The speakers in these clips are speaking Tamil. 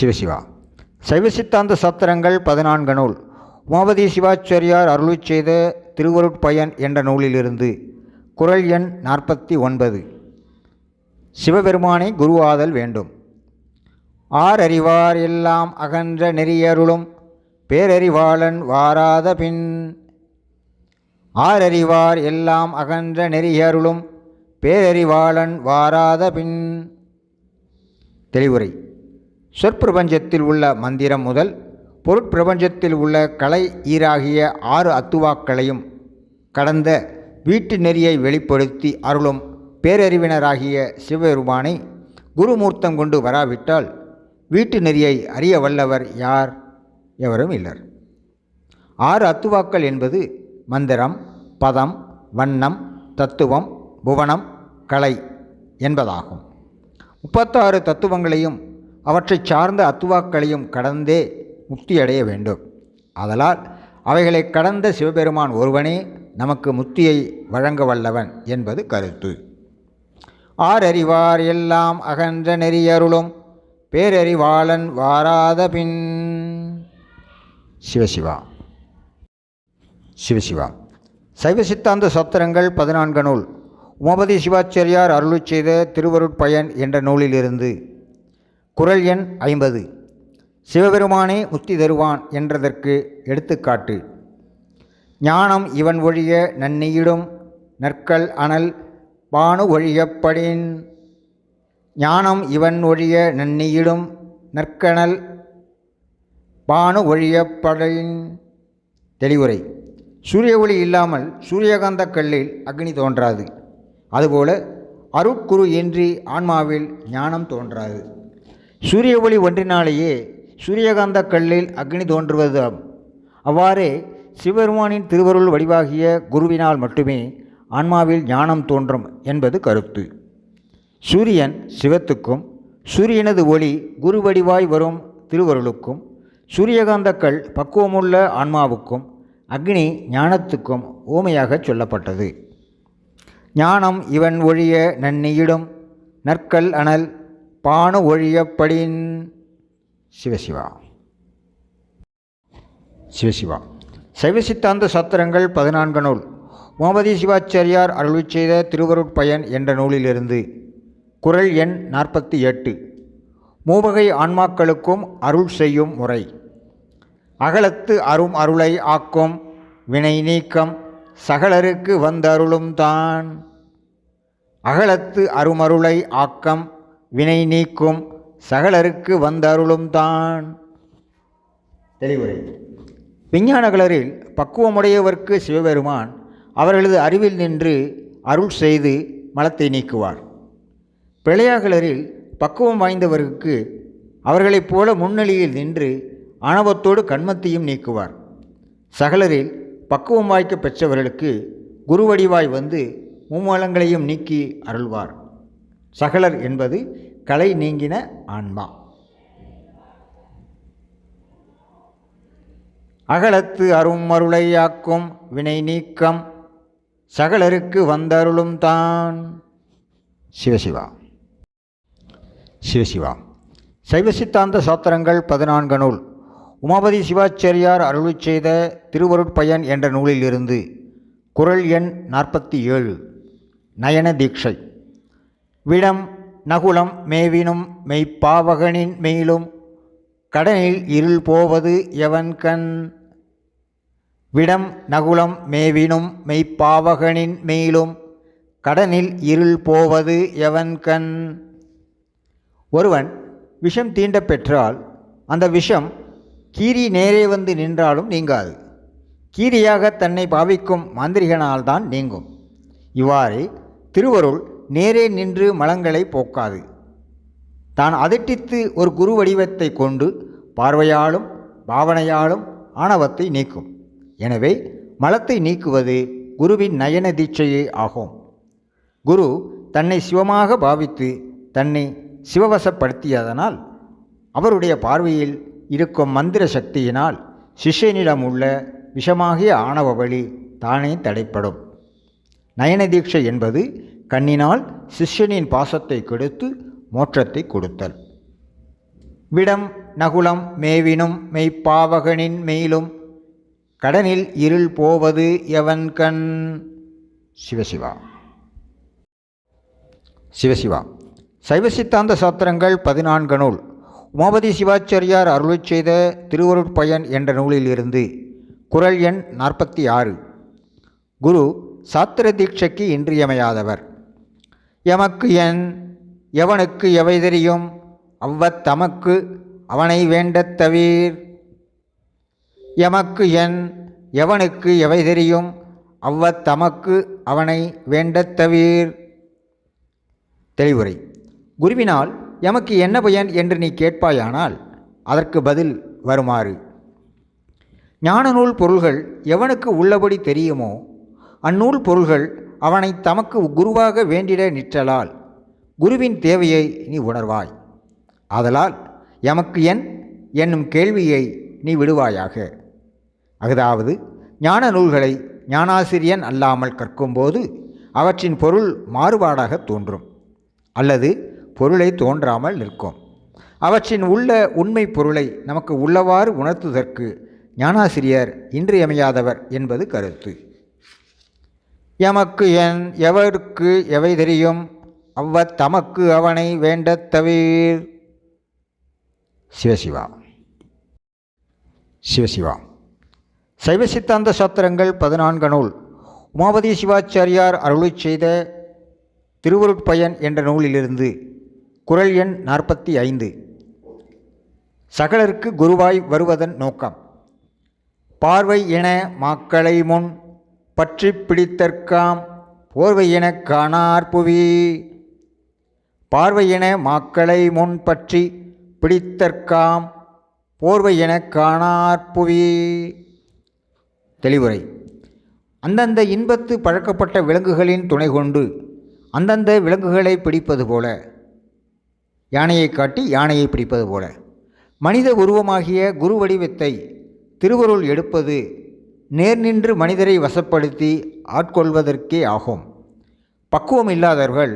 சிவசிவா சைவ. சித்தாந்த சத்திரங்கள் பதினான்கு நூல். உமாபதி சிவாச்சாரியார் அருளிச் செய்த திருவருட்பயன் என்ற நூலிலிருந்து குறள் எண் நாற்பத்தி ஒன்பது. சிவபெருமானை குருவாதல் வேண்டும். ஆரறிவார் எல்லாம் அகன்ற நெறியருளும் பேரறிவாளன் வாராத பின் ஆரறிவார் எல்லாம் அகன்ற நெறியருளும் பேரறிவாளன் வாராத பின். தெளிவுரை. சொற்பிரபஞ்சத்தில் உள்ள மந்திரம் முதல் பொருட்பிரபஞ்சத்தில் உள்ள கலை ஈராகிய ஆறு அத்துவாக்களையும் கடந்த வீட்டு நெறியை வெளிப்படுத்தி அருளும் பேரறிவினராகிய சிவபெருமானை குருமூர்த்தம் கொண்டு வராவிட்டால் வீட்டு நெறியை அறிய வல்லவர் யார்? எவரும் இல்லர். ஆறு அத்துவாக்கள் என்பது மந்திரம் பதம் வண்ணம் தத்துவம் புவனம் கலை என்பதாகும். முப்பத்தாறு தத்துவங்களையும் அவற்றைச் சார்ந்த அத்துவாக்களையும் கடந்தே முக்தியடைய வேண்டும். ஆதலால் அவைகளை கடந்த சிவபெருமான் ஒருவனே நமக்கு முக்தியை வழங்க வல்லவன் என்பது கருத்து. ஆறறிவார் எல்லாம் அகன்ற நெறியருளும் பேரறிவாளன் வாராத பின். சிவசிவா. சிவசிவா. சைவ சித்தாந்த சத்திரங்கள் பதினான்கு நூல். உமபதி சிவாச்சாரியார் அருளுச் செய்த திருவருட்பயன் என்ற நூலிலிருந்து குறள் எண் ஐம்பது. சிவபெருமானே முத்தி தருவான் என்றதற்கு எடுத்துக்காட்டு. ஞானம் இவன் ஒழிய நன்னியிடும் நற்கள் அனல் பானு ஒழியப்படின். ஞானம் இவன் ஒழிய நன்னியிடும் நற்கணல் பானு ஒழியப்படின். தெளிவுரை. சூரிய ஒளி இல்லாமல் சூரியகாந்த கல்லில் அக்னி தோன்றாது. அதுபோல அருட்குரு இன்றி ஆன்மாவில் ஞானம் தோன்றாது. சூரிய ஒளி ஒன்றினாலேயே சூரியகாந்த கல்லில் அக்னி தோன்றுவது அவ்வாறே சிவபெருமானின் திருவருள் வடிவாகிய குருவினால் மட்டுமே ஆன்மாவில் ஞானம் தோன்றும் என்பது கருத்து. சூரியன் சிவத்துக்கும் சூரியனது ஒளி குரு வடிவாய் வரும் திருவருளுக்கும் சூரியகாந்தக்கள் பக்குவமுள்ள ஆன்மாவுக்கும் அக்னி ஞானத்துக்கும் ஊமையாகச் சொல்லப்பட்டது. ஞானம் இவன் ஒழிய நன்னியிடும் நற்கல் அனல் பானு ஒழியப்படின். சிவசிவா சிவசிவா சைவ சித்தாந்த சத்திரங்கள் பதினான்கு நூல். உமாபதி சிவாச்சாரியார் அருள் செய்த திருவருட்பயன் என்ற நூலிலிருந்து. குறள் எண் நாற்பத்தி எட்டு. மூவகை ஆன்மாக்களுக்கும் அருள் செய்யும் முறை. அகலத்து அரும் அருளை ஆக்கும் வினை நீக்கம் சகலருக்கு வந்தருளும் தான். அகலத்து அருமருளை ஆக்கம் வினை நீக்கும் சகலருக்கு வந்தருளும் தான். தெளிவுரை. விஞ்ஞானகளரில் பக்குவமுடையவர்க்கு சிவபெருமான் அவர்களது அறிவில் நின்று அருள் செய்து மலத்தை நீக்குவார். பிழையாகலரில் பக்குவம் வாய்ந்தவருக்கு அவர்களைப் போல முன்னணியில் நின்று ஆணவத்தோடு கண்மத்தையும் நீக்குவார். சகலரில் பக்குவம் வாய்க்க பெற்றவர்களுக்கு குருவடிவாய் வந்து மும்மலங்களையும் நீக்கி அருள்வார். சகலர் என்பது கலை நீங்கின ஆன்மா. அகலத்து அரும் அருளையாக்கும் வினை நீக்கம் சகலருக்கு வந்தருளும் தான். சிவசிவா சிவசிவா சைவ சித்தாந்த சாத்திரங்கள் பதினான்கு நூல். உமாபதி சிவாச்சாரியார் அருளிச் செய்த திருவருட்பயன் என்ற நூலிலிருந்து குறள் எண் நாற்பத்தி ஏழு. நயன தீட்சை. விடம் நகுலம் மேவினும் மெய்ப்பாவகனின் மெயிலும் கடனில் இருள் போவது எவன் கண் விடம் நகுலம் மேவினும் மெய்ப்பாவகனின் மேலும் கடனில் இருள் போவது எவன் கண் ஒருவன் விஷம் தீண்ட பெற்றால் அந்த விஷம் கீரி நேரே வந்து நின்றாலும் நீங்காது. கீரியாக தன்னை பாவிக்கும் மாந்திரிகனால்தான் நீங்கும். இவ்வாறே திருவருள் நேரே நின்று மலங்களை போக்காது. தான் அதிட்டித்து ஒரு குரு வடிவத்தை கொண்டு பார்வையாலும் பாவனையாலும் ஆணவத்தை நீக்கும். எனவே மலத்தை நீக்குவது குருவின் நயன தீட்சையே ஆகும். குரு தன்னை சிவமாக பாவித்து தன்னை சிவவசப்படுத்தியதனால் அவருடைய பார்வையில் இருக்கும் மந்திர சக்தியினால் சிஷ்யனிடம் உள்ள விஷமாகிய ஆணவ வழி தானே தடைப்படும். நயன தீட்சை என்பது கண்ணினால் சிஷ்யனின் பாசத்தை கெடுத்து மோற்றத்தை கொடுத்தல். விடம் நகுலம் மேவினும் மெய்ப்பாவகனின் மெயிலும் கடனில் இருள் போவது எவன் கண்? சிவசிவா. சிவசிவா. சைவ சித்தாந்த சாத்திரங்கள் பதினான்கு நூல். உமாபதி சிவாச்சாரியார் அருளை செய்த திருவருட்பயன் என்ற நூலிலிருந்து குரல் எண் நாற்பத்தி ஆறு. குரு சாத்திர தீட்சைக்கு இன்றியமையாதவர். எமக்கு என் எவனுக்கு எவை தெரியும்? அவ்வத்தமக்கு அவனை வேண்டத் தவிர். எமக்கு என் எவனுக்கு எவை தெரியும்? அவ்வத்தமக்கு அவனை வேண்டத் தவிர். தெளிவுரை. குருவினால் எமக்கு என்ன பயன் என்று நீ கேட்பாயானால் அதற்கு பதில் வருமாறு. ஞான நூல் பொருள்கள் எவனுக்கு உள்ளபடி தெரியுமோ அந்நூல் பொருள்கள் அவனை தமக்கு குருவாக வேண்டிட நிற்றலால் குருவின் தேவையை நீ உணர்வாய். ஆதலால் எமக்கு என் என்னும் கேள்வியை நீ விடுவாயாக. அதாவது ஞான நூல்களை ஞானாசிரியன் அல்லாமல் கற்கும்போது அவற்றின் பொருள் மாறுபாடாக தோன்றும். அல்லது பொருளை தோன்றாமல் நிற்கும். அவற்றின் உள்ள உண்மை பொருளை நமக்கு உள்ளவாறு உணர்த்துவதற்கு ஞானாசிரியர் இன்றியமையாதவர் என்பது கருத்து. எமக்கு என் எவருக்கு எவை தெரியும்? அவ்வ தமக்கு அவனை வேண்டத் தவிர். சிவசிவா. சிவசிவா. சைவ சித்தாந்த சாத்திரங்கள் பதினான்கு நூல். உமாபதி சிவாச்சாரியார் அருளை செய்த திருவருட்பயன் என்ற நூலிலிருந்து குரல் எண் நாற்பத்தி ஐந்து. சகலருக்கு குருவாய் வருவதன் நோக்கம். பார்வை என மக்களை முன் பற்றி பிடித்தற்காம் போர்வையின எனக் காணார் புவி. மாக்களை முன் பற்றி பிடித்தற்காம் போர்வையின எனக் காணார் புவி. தெளிவுரை. அந்தந்த இன்பத்து பழக்கப்பட்ட விலங்குகளின் துணை கொண்டு அந்தந்த விலங்குகளை பிடிப்பது போல. யானையை காட்டி யானையை பிடிப்பது போல. மனித உருவமாகிய குரு வடிவத்தை திருவருள் எடுப்பது நேர் நின்று மனிதரை வசப்படுத்தி ஆட்கொள்வதற்கே ஆகும். பக்குவம் இல்லாதவர்கள்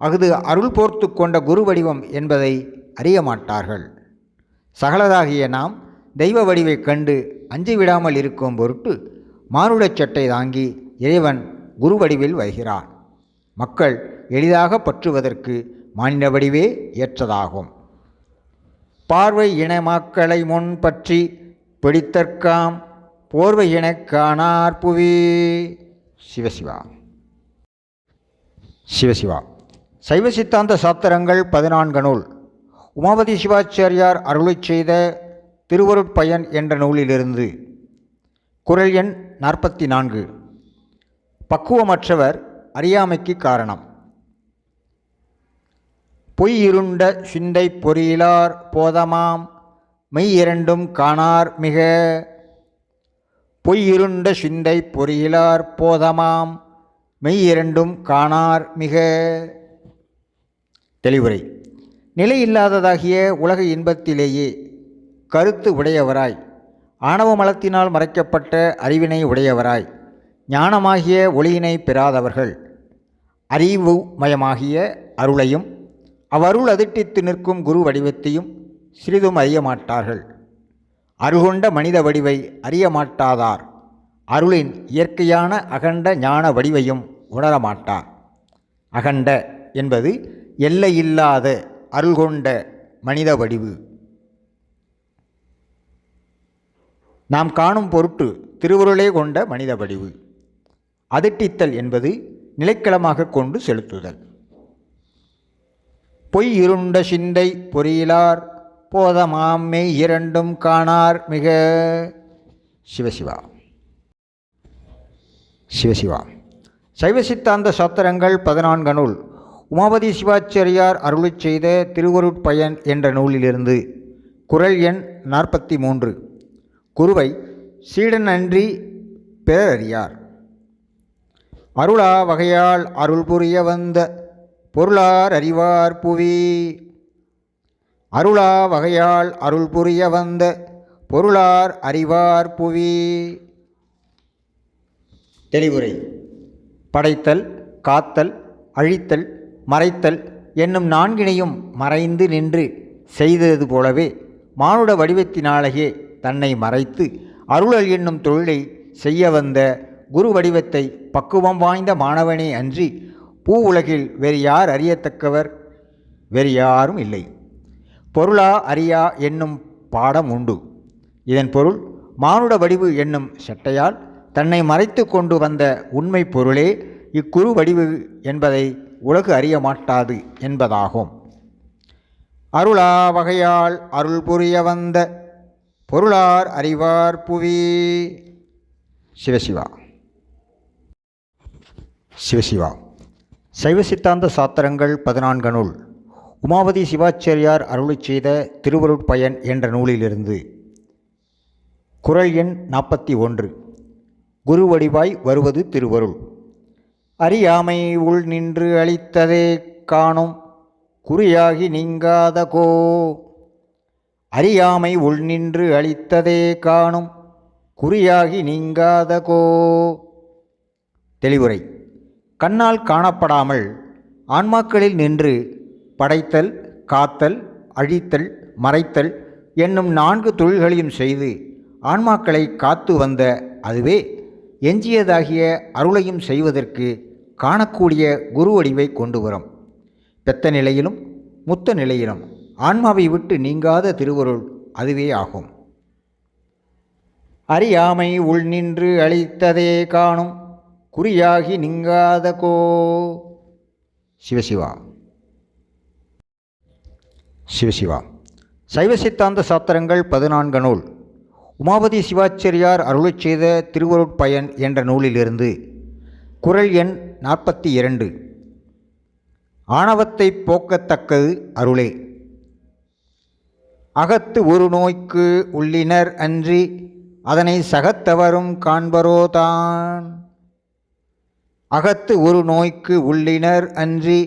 அஃது அருள் போர்த்து கொண்ட குரு வடிவம் என்பதை அறிய மாட்டார்கள். சகலதாகிய நாம் தெய்வ வடிவைக் கண்டு அஞ்சு விடாமல் இருக்கும் பொருட்டு மானுடச் சட்டை தாங்கி இறைவன் குரு வடிவில் வருகிறான். மக்கள் எளிதாக பற்றுவதற்கு மாநில வடிவே ஏற்றதாகும். பார்வை இனமாக்களை முன் பற்றி பிடித்தற்காம் போர்வையினைக் காணார் புவி. சிவசிவா. சிவசிவா. சைவ சித்தாந்த சாத்திரங்கள் பதினான்கு நூல். உமாபதி சிவாச்சாரியார் அருளை செய்த திருவருட்பயன் என்ற நூலிலிருந்து. குரல் எண் நாற்பத்தி நான்கு பக்குவமற்றவர் அறியாமைக்கு காரணம். பொய் இருண்ட சிந்தை பொறியிலார் போதமாம். மெய் இரண்டும் காணார் மிக. பொய் இருண்ட சிந்தை பொறியிலார் போதமாம். மெய் இரண்டும் காணார் மிக. தெளிவுரை. நிலையில்லாததாகிய உலக இன்பத்திலேயே கருத்து உடையவராய் ஆணவ மலத்தினால் மறைக்கப்பட்ட அறிவினை உடையவராய் ஞானமாகிய ஒளியினை பெறாதவர்கள் அறிவு மயமாகிய அருளையும் அவ்வருள் அதிட்டித்து நிற்கும் குரு வடிவத்தையும் சிறிதும் அறிய மாட்டார்கள் அருகொண்ட மனித வடிவை அறிய மாட்டாதார் அருளின் இயற்கையான அகண்ட ஞான வடிவையும் உணரமாட்டார். அகண்ட என்பது எல்லையில்லாத அருள்கொண்ட மனித வடிவு. நாம் காணும் பொருட்டு திருவுருளே கொண்ட மனித வடிவு. அதிட்டித்தல் என்பது நிலைக்களமாக கொண்டு செலுத்துதல். பொய் இருண்ட சிந்தை பொறியிலார் போதமாம்மை இரண்டும் காணார் மிக. சிவசிவா சிவசிவா சைவ சித்தாந்த சாத்திரங்கள் பதினான்கு நூல். உமாபதி சிவாச்சாரியார் அருளிச் செய்த திருவருட்பயன் என்ற நூலிலிருந்து. குரல் எண் நாற்பத்தி மூன்று குருவை சீடன் அன்றி பிறர் அருளா வகையால் அருள் புரிய வந்த பொருளார் அறிவார் புவி. அருளா வகையால் அருள் புரிய வந்த பொருளார் அறிவார் புவி. தெளிவுரை. படைத்தல் காத்தல் அழித்தல் மறைத்தல் என்னும் நான்கினையும் மறைந்து நின்று செய்தது போலவே மானுட வடிவத்தினாலேயே தன்னை மறைத்து அருளல் என்னும் தொழிலை செய்ய வந்த குரு வடிவத்தை பக்குவம் வாய்ந்த மாணவனே அன்றி பூ உலகில் வேறு யார் அறியத்தக்கவர்? வேறு யாரும் இல்லை. பொருளா அறியா என்னும் பாடம் உண்டு. இதன் பொருள் மானுட வடிவு என்னும் சட்டையால் தன்னை மறைத்து கொண்டு வந்த உண்மை பொருளே இக்குரு வடிவு என்பதை உலகு அறிய மாட்டாது என்பதாகும். அருளா வகையால் அருள் புரிய வந்த பொருளார் அறிவார் புவி. சிவசிவா சிவசிவா சைவ சித்தாந்த சாத்திரங்கள் பதினான்கு நூல். உமாவதி சிவாச்சாரியார் அருளிச் செய்த திருவருட்பயன் என்ற நூலிலிருந்து. குரல் எண் நாற்பத்தி ஒன்று. குரு வடிவாய் வருவது திருவருள். அறியாமை உள் நின்று அளித்ததே காணும். குறியாகி நீங்காதகோ அறியாமை உள் நின்று அளித்ததே காணும். குறியாகி நீங்காதகோ தெளிவுரை. கண்ணால் காணப்படாமல் ஆன்மாக்களில் நின்று படைத்தல் காத்தல் அழித்தல் மறைத்தல் என்னும் நான்கு தொழில்களையும் செய்து ஆன்மாக்களை காத்து வந்த அதுவே எஞ்சியதாகிய அருளையும் செய்வதற்கு காணக்கூடிய குரு வடிவை கொண்டு வரும். பெத்த நிலையிலும் முத்த நிலையிலும் ஆன்மாவை விட்டு நீங்காத திருவருள் அதுவே ஆகும். அறியாமை உள் நின்று அழித்ததே காணும் குறியாகி நீங்காத கோ சிவசிவா. சிவசிவா. சைவ சித்தாந்த சாத்திரங்கள் பதினான்கு நூல். உமாபதி சிவாச்சரியார் அருளை செய்த திருவருட்பயன் என்ற நூலிலிருந்து குரல் எண் நாற்பத்தி இரண்டு. ஆணவத்தை போக்கத்தக்கது அருளே. அகத்து ஒரு நோய்க்கு உள்ளினர் அன்றி அதனை சகத்தவரும் காண்பரோதான் அகத்து ஒரு நோய்க்கு உள்ளினர் அன்றி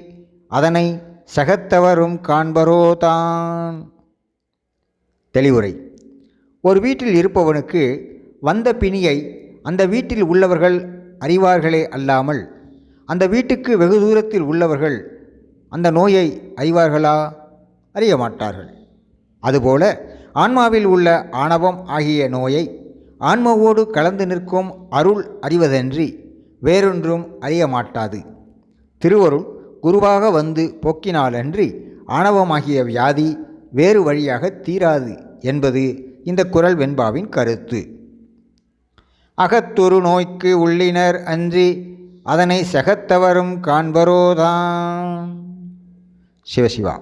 அதனை சகத்தவரும் காண்பரோதான் தெளிவுரை. ஒரு வீட்டில் இருப்பவனுக்கு வந்த பிணியை அந்த வீட்டில் உள்ளவர்கள் அறிவார்களே அல்லாமல் அந்த வீட்டுக்கு வெகு தூரத்தில் உள்ளவர்கள் அந்த நோயை அறிவார்களா? அறிய மாட்டார்கள். அதுபோல ஆன்மாவில் உள்ள ஆணவம் ஆகிய நோயை ஆன்மாவோடு கலந்து நிற்கும் அருள் அறிவதன்றி வேறொன்றும் அறிய மாட்டாது. திருவருள் குருவாக வந்து போக்கினாலன்றி ஆணவமாகிய வியாதி வேறு வழியாக தீராது என்பது இந்த குரல் வெண்பாவின் கருத்து. அகத்தொரு நோய்க்கு உள்ளினர் அன்றி அதனை செகத்தவரும் காண்பரோதான் சிவசிவா.